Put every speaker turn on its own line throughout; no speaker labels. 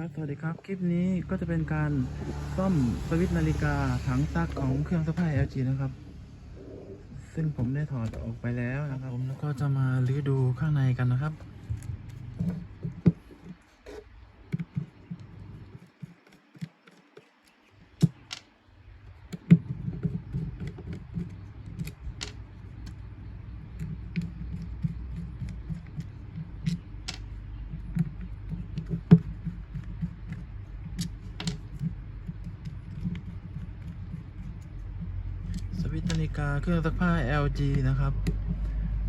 ครับ สวัสดีครับ คลิปนี้ก็จะเป็นการซ่อมสวิตช์นาฬิกาถังซักของเครื่องซักผ้า LG นะครับ ซึ่งผมได้ถอดออกไปแล้วนะครับ ผมแล้วก็จะมาลื้อดูข้างในกันนะครับ สวิตช์นาฬิกาเครื่องซักผ้า LG นะครับ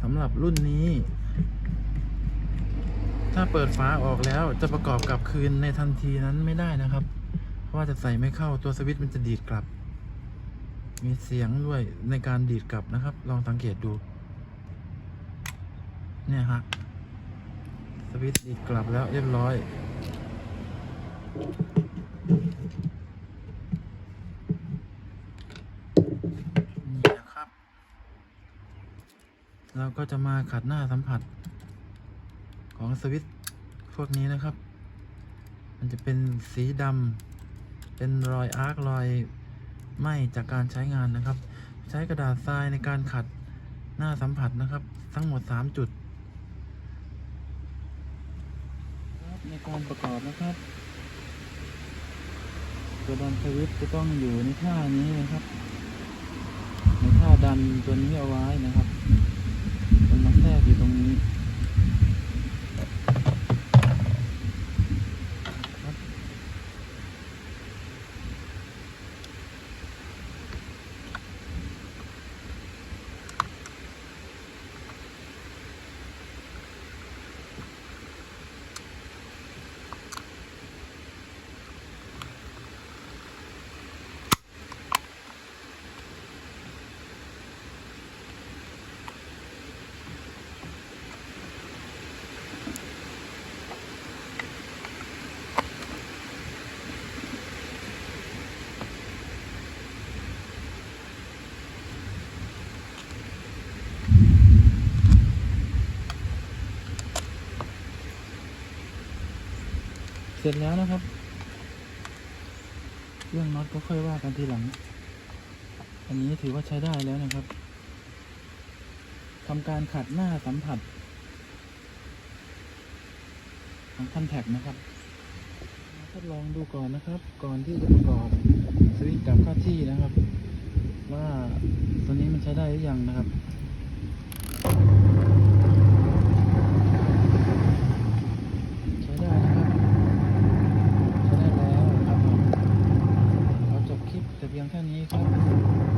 สำหรับรุ่นนี้ ถ้าเปิดฝาออกแล้วจะประกอบกลับคืนในทันทีนั้นไม่ได้นะครับ เพราะว่าจะใส่ไม่เข้าตัวสวิตช์มันจะดีดกลับ มีเสียงด้วยในการดีดกลับนะครับ ลองสังเกตดู เนี่ยฮะสวิตช์ดีดกลับแล้วเรียบร้อย นี่นะครับ เราก็จะมาขัดหน้าสัมผัสของสวิตช์พวกนี้นะครับ มันจะเป็นสีดำเป็นรอยอาร์ครอยไหมจากการใช้งานนะครับ ใช้กระดาษทรายในการขัดหน้าสัมผัสนะครับ ทั้งหมด 3 จุดในการประกอบนะครับตัวดันสวิตจะต้องอยู่ในท่านี้นะครับ ในท่าดันตัวนี้เอาไว้นะครับ มันมาแทรกอยู่ตรงนี้ครับ เสร็จแล้วนะครับ เรื่องน็อตก็ค่อยว่ากันทีหลัง อันนี้ถือว่าใช้ได้แล้วนะครับทำการขัดหน้าสัมผัส ของคันแท็กนะครับทดลองดูก่อนนะครับ ก่อนที่จะประกอบสวิตช์กับเข้าที่นะครับ ว่าตัวนี้มันใช้ได้หรือยังนะครับ ใช้ได้นะครับ ใช้ได้แล้วนะครับผมขอจบคลิปแต่เพียงแค่ นี้ครับ